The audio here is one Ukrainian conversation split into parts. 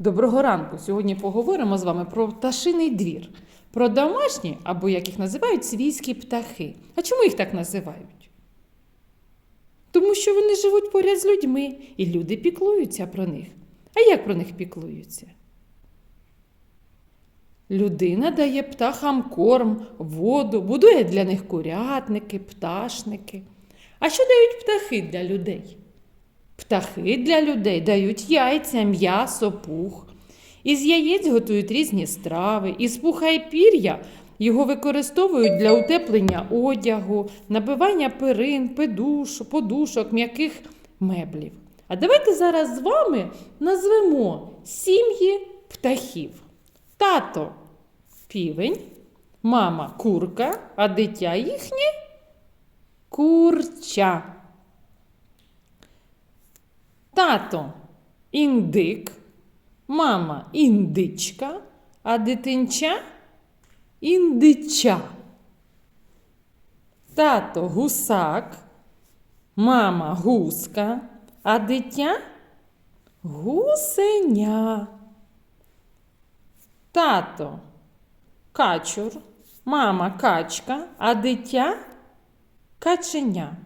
Доброго ранку! Сьогодні поговоримо з вами про пташиний двір, про домашні, або як їх називають, свійські птахи. А чому їх так називають? Тому що вони живуть поряд з людьми, і люди піклуються про них. А як про них піклуються? Людина дає птахам корм, воду, будує для них курятники, пташники. А що дають птахи для людей? Птахи для людей дають яйця, м'ясо, пух. Із яєць готують різні страви, із пуха і пір'я його використовують для утеплення одягу, набивання перин, педуш, подушок, м'яких меблів. А давайте зараз з вами назвемо сім'ї птахів. Тато півень, мама курка, а дитя їхнє курча. Тато індик, мама індичка, а дитинча індича. Тато гусак, мама гуска, а дитя гусеня. Тато качур, мама качка, а дитя каченя.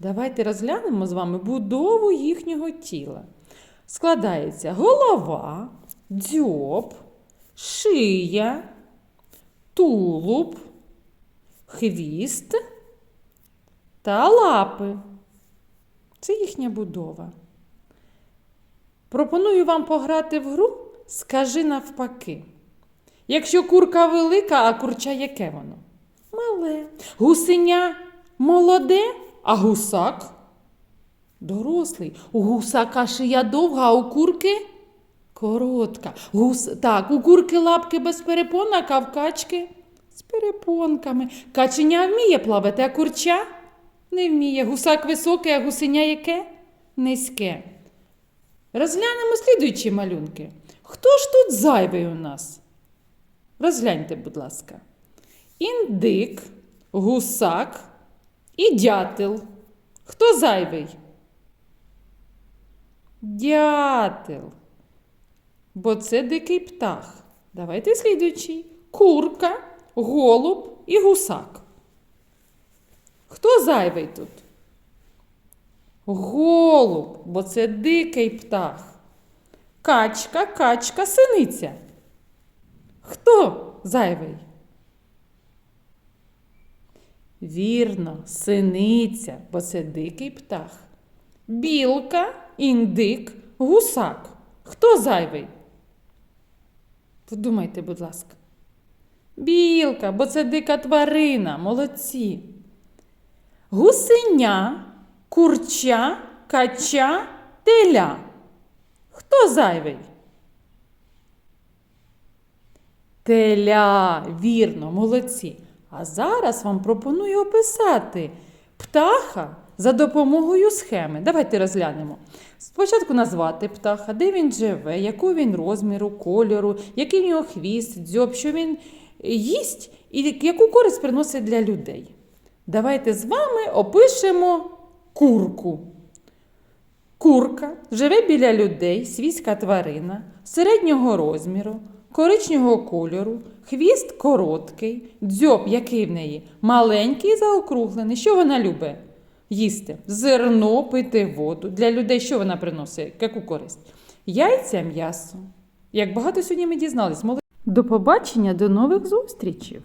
Давайте розглянемо з вами будову їхнього тіла. Складається голова, дзьоб, шия, тулуб, хвіст та лапи. Це їхня будова. Пропоную вам пограти в гру Скажи навпаки. Якщо курка велика, а курча яке воно? Мале. Гусеня молоде, а гусак дорослий. У гусака шия довга, а у курки коротка. Гус... Так, у курки лапки без перепонок, а в качки з перепонками. Каченя вміє плавати, а курча не вміє. Гусак високий, а гусеня яке? Низьке. Розглянемо слідуючі малюнки. Хто ж тут зайвий у нас? Розгляньте, будь ласка. Індик, гусак і дятел. Хто зайвий? Дятел. Бо це дикий птах. Давайте слідуючий. Курка, голуб і гусак. Хто зайвий тут? Голуб, бо це дикий птах. Качка, качка, синиця. Хто зайвий? Вірно, синиця, бо це дикий птах. Білка, індик, гусак. Хто зайвий? Подумайте, будь ласка. Білка, бо це дика тварина, молодці. Гусеня, курча, кача, теля. Хто зайвий? Теля, вірно, молодці. А зараз вам пропоную описати птаха за допомогою схеми. Давайте розглянемо. Спочатку назвати птаха, де він живе, якого він розміру, кольору, який в нього хвіст, дзьоб, що він їсть і яку користь приносить для людей. Давайте з вами опишемо курку. Курка живе біля людей, свійська тварина, середнього розміру, коричневого кольору, хвіст короткий, дзьоб, який в неї маленький заокруглений. Що вона любить? Їсти зерно, пити воду. Для людей що вона приносить? Яку користь? Яйця, м'ясо. Як багато сьогодні ми дізнались. Молодці. До побачення, до нових зустрічей!